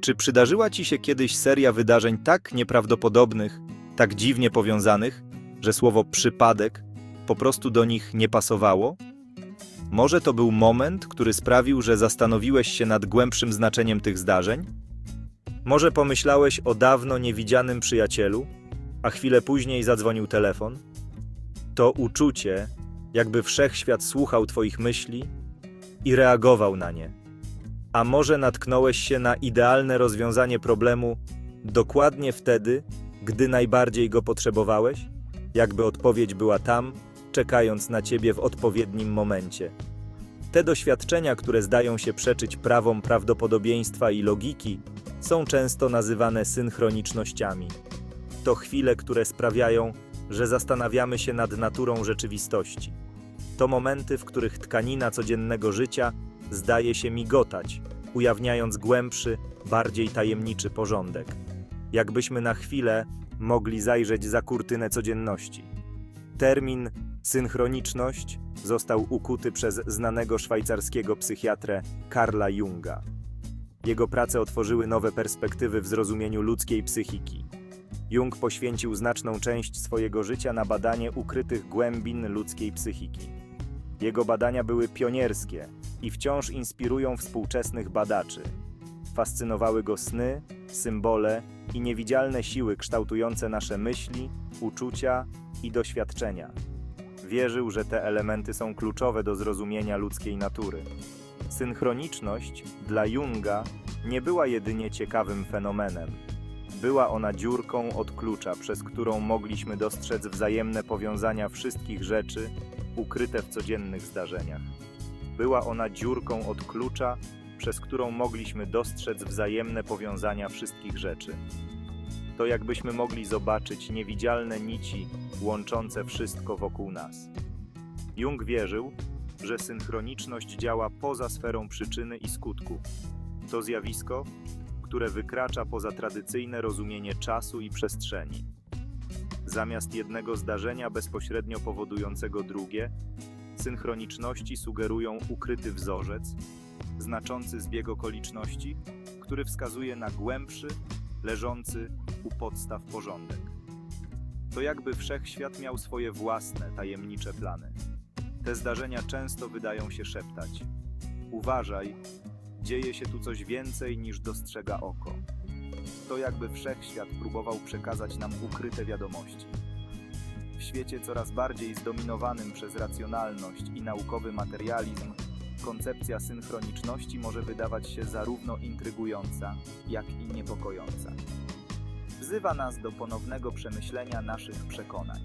Czy przydarzyła ci się kiedyś seria wydarzeń tak nieprawdopodobnych, tak dziwnie powiązanych, że słowo przypadek po prostu do nich nie pasowało? Może to był moment, który sprawił, że zastanowiłeś się nad głębszym znaczeniem tych zdarzeń? Może pomyślałeś o dawno niewidzianym przyjacielu, a chwilę później zadzwonił telefon? To uczucie, jakby wszechświat słuchał Twoich myśli i reagował na nie. A może natknąłeś się na idealne rozwiązanie problemu dokładnie wtedy, gdy najbardziej go potrzebowałeś? Jakby odpowiedź była tam, czekając na ciebie w odpowiednim momencie. Te doświadczenia, które zdają się przeczyć prawom prawdopodobieństwa i logiki, są często nazywane synchronicznościami. To chwile, które sprawiają, że zastanawiamy się nad naturą rzeczywistości. To momenty, w których tkanina codziennego życia zdaje się migotać, ujawniając głębszy, bardziej tajemniczy porządek. Jakbyśmy na chwilę mogli zajrzeć za kurtynę codzienności. Termin synchroniczność został ukuty przez znanego szwajcarskiego psychiatrę Karla Junga. Jego prace otworzyły nowe perspektywy w zrozumieniu ludzkiej psychiki. Jung poświęcił znaczną część swojego życia na badanie ukrytych głębin ludzkiej psychiki. Jego badania były pionierskie i wciąż inspirują współczesnych badaczy. Fascynowały go sny, symbole i niewidzialne siły kształtujące nasze myśli, uczucia i doświadczenia. Wierzył, że te elementy są kluczowe do zrozumienia ludzkiej natury. Synchroniczność dla Junga nie była jedynie ciekawym fenomenem. Była ona dziurką od klucza, przez którą mogliśmy dostrzec wzajemne powiązania wszystkich rzeczy ukryte w codziennych zdarzeniach. Była ona dziurką od klucza, przez którą mogliśmy dostrzec wzajemne powiązania wszystkich rzeczy. To jakbyśmy mogli zobaczyć niewidzialne nici łączące wszystko wokół nas. Jung wierzył, że synchroniczność działa poza sferą przyczyny i skutku. To zjawisko, które wykracza poza tradycyjne rozumienie czasu i przestrzeni. Zamiast jednego zdarzenia bezpośrednio powodującego drugie, synchroniczności sugerują ukryty wzorzec, znaczący zbieg okoliczności, który wskazuje na głębszy, leżący u podstaw porządek. To jakby wszechświat miał swoje własne, tajemnicze plany. Te zdarzenia często wydają się szeptać: Uważaj, dzieje się tu coś więcej niż dostrzega oko. To jakby wszechświat próbował przekazać nam ukryte wiadomości. Świecie coraz bardziej zdominowanym przez racjonalność i naukowy materializm, koncepcja synchroniczności może wydawać się zarówno intrygująca, jak i niepokojąca. Wzywa nas do ponownego przemyślenia naszych przekonań.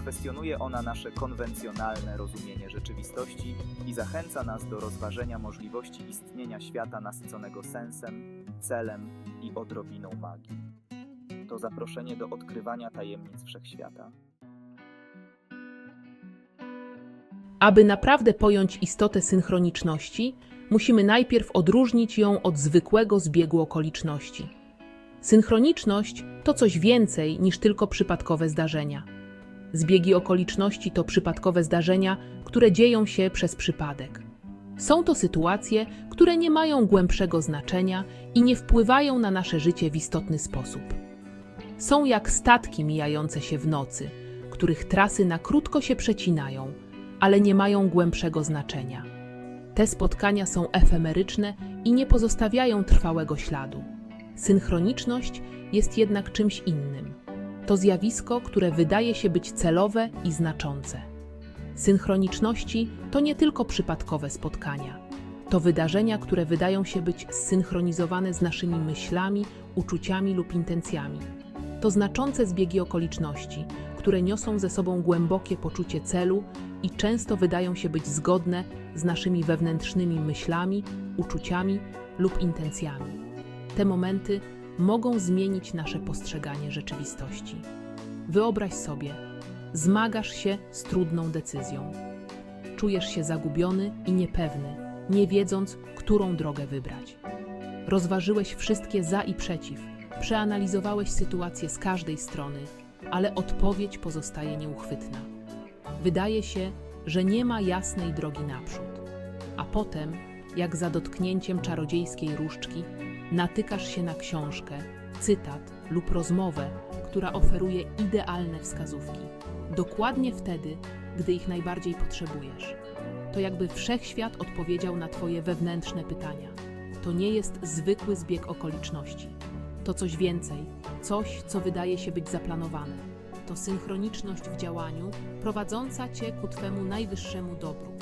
Kwestionuje ona nasze konwencjonalne rozumienie rzeczywistości i zachęca nas do rozważenia możliwości istnienia świata nasyconego sensem, celem i odrobiną magii. To zaproszenie do odkrywania tajemnic wszechświata. Aby naprawdę pojąć istotę synchroniczności, musimy najpierw odróżnić ją od zwykłego zbiegu okoliczności. Synchroniczność to coś więcej niż tylko przypadkowe zdarzenia. Zbiegi okoliczności to przypadkowe zdarzenia, które dzieją się przez przypadek. Są to sytuacje, które nie mają głębszego znaczenia i nie wpływają na nasze życie w istotny sposób. Są jak statki mijające się w nocy, których trasy na krótko się przecinają, ale nie mają głębszego znaczenia. Te spotkania są efemeryczne i nie pozostawiają trwałego śladu. Synchroniczność jest jednak czymś innym. To zjawisko, które wydaje się być celowe i znaczące. Synchroniczności to nie tylko przypadkowe spotkania. To wydarzenia, które wydają się być zsynchronizowane z naszymi myślami, uczuciami lub intencjami. To znaczące zbiegi okoliczności, które niosą ze sobą głębokie poczucie celu i często wydają się być zgodne z naszymi wewnętrznymi myślami, uczuciami lub intencjami. Te momenty mogą zmienić nasze postrzeganie rzeczywistości. Wyobraź sobie, zmagasz się z trudną decyzją. Czujesz się zagubiony i niepewny, nie wiedząc, którą drogę wybrać. Rozważyłeś wszystkie za i przeciw, przeanalizowałeś sytuację z każdej strony, ale odpowiedź pozostaje nieuchwytna. Wydaje się, że nie ma jasnej drogi naprzód. A potem jak za dotknięciem czarodziejskiej różdżki natykasz się na książkę, cytat lub rozmowę, która oferuje idealne wskazówki. Dokładnie wtedy, gdy ich najbardziej potrzebujesz. To jakby wszechświat odpowiedział na Twoje wewnętrzne pytania. To nie jest zwykły zbieg okoliczności. To coś więcej, coś, co wydaje się być zaplanowane. To synchroniczność w działaniu, prowadząca Cię ku Twemu najwyższemu dobru.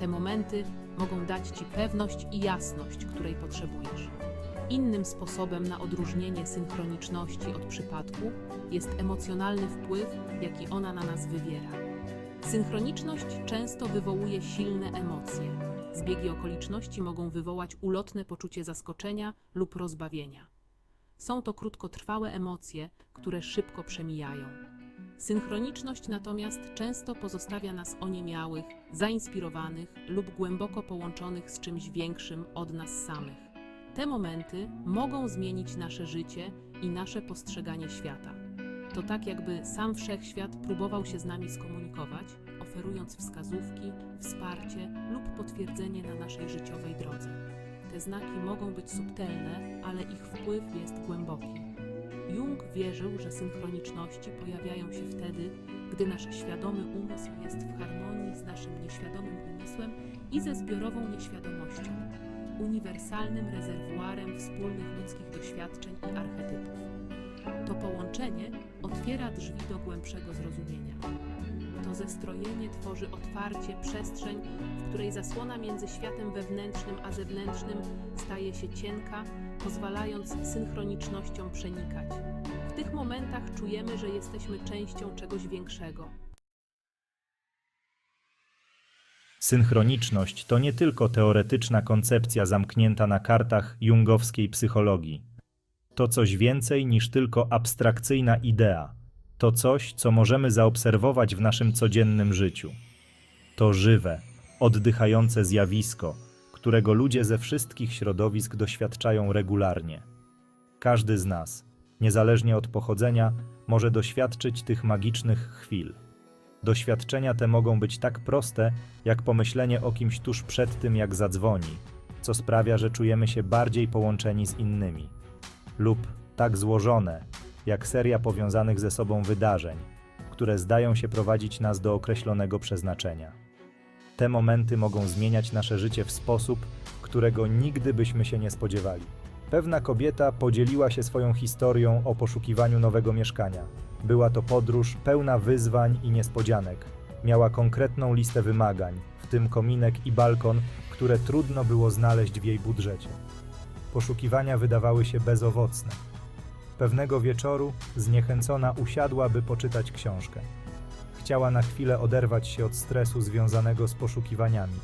Te momenty mogą dać Ci pewność i jasność, której potrzebujesz. Innym sposobem na odróżnienie synchroniczności od przypadku jest emocjonalny wpływ, jaki ona na nas wywiera. Synchroniczność często wywołuje silne emocje. Zbiegi okoliczności mogą wywołać ulotne poczucie zaskoczenia lub rozbawienia. Są to krótkotrwałe emocje, które szybko przemijają. Synchroniczność natomiast często pozostawia nas oniemiałych, zainspirowanych lub głęboko połączonych z czymś większym od nas samych. Te momenty mogą zmienić nasze życie i nasze postrzeganie świata. To tak, jakby sam wszechświat próbował się z nami skomunikować, oferując wskazówki, wsparcie lub potwierdzenie na naszej życiowej drodze. Te znaki mogą być subtelne, ale ich wpływ jest głęboki. Jung wierzył, że synchroniczności pojawiają się wtedy, gdy nasz świadomy umysł jest w harmonii z naszym nieświadomym umysłem i ze zbiorową nieświadomością, uniwersalnym rezerwuarem wspólnych ludzkich doświadczeń i archetypów. To połączenie otwiera drzwi do głębszego zrozumienia. To zestrojenie tworzy otwarcie, przestrzeń, w której zasłona między światem wewnętrznym a zewnętrznym staje się cienka, pozwalając synchronicznościom przenikać. W tych momentach czujemy, że jesteśmy częścią czegoś większego. Synchroniczność to nie tylko teoretyczna koncepcja zamknięta na kartach jungowskiej psychologii. To coś więcej niż tylko abstrakcyjna idea. To coś, co możemy zaobserwować w naszym codziennym życiu. To żywe, oddychające zjawisko, którego ludzie ze wszystkich środowisk doświadczają regularnie. Każdy z nas, niezależnie od pochodzenia, może doświadczyć tych magicznych chwil. Doświadczenia te mogą być tak proste, jak pomyślenie o kimś tuż przed tym, jak zadzwoni, co sprawia, że czujemy się bardziej połączeni z innymi, lub tak złożone, jak seria powiązanych ze sobą wydarzeń, które zdają się prowadzić nas do określonego przeznaczenia. Te momenty mogą zmieniać nasze życie w sposób, którego nigdy byśmy się nie spodziewali. Pewna kobieta podzieliła się swoją historią o poszukiwaniu nowego mieszkania. Była to podróż pełna wyzwań i niespodzianek. Miała konkretną listę wymagań, w tym kominek i balkon, które trudno było znaleźć w jej budżecie. Poszukiwania wydawały się bezowocne. Pewnego wieczoru zniechęcona usiadła, by poczytać książkę. Chciała na chwilę oderwać się od stresu związanego z poszukiwaniami.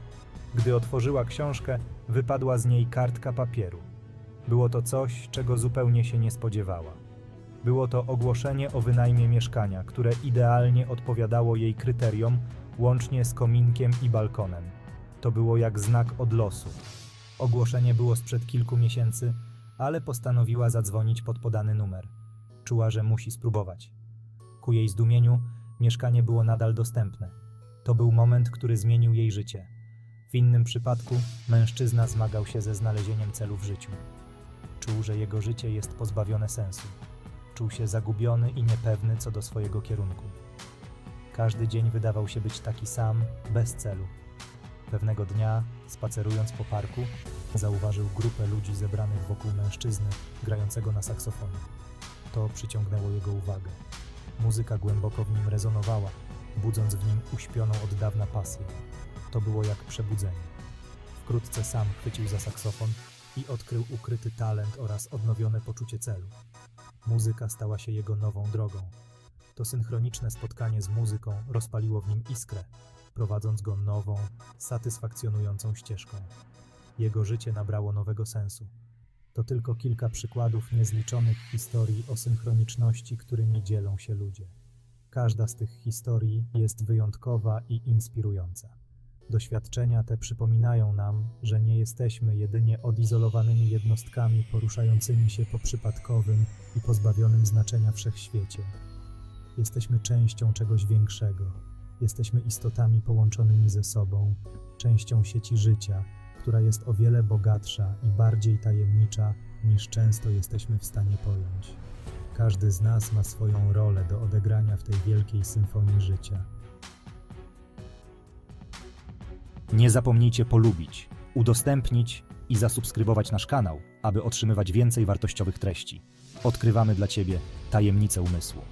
Gdy otworzyła książkę, wypadła z niej kartka papieru. Było to coś, czego zupełnie się nie spodziewała. Było to ogłoszenie o wynajmie mieszkania, które idealnie odpowiadało jej kryteriom, łącznie z kominkiem i balkonem. To było jak znak od losu. Ogłoszenie było sprzed kilku miesięcy, ale postanowiła zadzwonić pod podany numer. Czuła, że musi spróbować. Ku jej zdumieniu, mieszkanie było nadal dostępne. To był moment, który zmienił jej życie. W innym przypadku mężczyzna zmagał się ze znalezieniem celu w życiu. Czuł, że jego życie jest pozbawione sensu. Czuł się zagubiony i niepewny co do swojego kierunku. Każdy dzień wydawał się być taki sam, bez celu. Pewnego dnia, spacerując po parku, zauważył grupę ludzi zebranych wokół mężczyzny grającego na saksofonie. To przyciągnęło jego uwagę. Muzyka głęboko w nim rezonowała, budząc w nim uśpioną od dawna pasję. To było jak przebudzenie. Wkrótce sam chwycił za saksofon i odkrył ukryty talent oraz odnowione poczucie celu. Muzyka stała się jego nową drogą. To synchroniczne spotkanie z muzyką rozpaliło w nim iskrę, prowadząc go nową, satysfakcjonującą ścieżką. Jego życie nabrało nowego sensu. To tylko kilka przykładów niezliczonych historii o synchroniczności, którymi dzielą się ludzie. Każda z tych historii jest wyjątkowa i inspirująca. Doświadczenia te przypominają nam, że nie jesteśmy jedynie odizolowanymi jednostkami poruszającymi się po przypadkowym i pozbawionym znaczenia wszechświecie. Jesteśmy częścią czegoś większego. Jesteśmy istotami połączonymi ze sobą, częścią sieci życia, która jest o wiele bogatsza i bardziej tajemnicza niż często jesteśmy w stanie pojąć. Każdy z nas ma swoją rolę do odegrania w tej wielkiej symfonii życia. Nie zapomnijcie polubić, udostępnić i zasubskrybować nasz kanał, aby otrzymywać więcej wartościowych treści. Odkrywamy dla Ciebie tajemnice umysłu.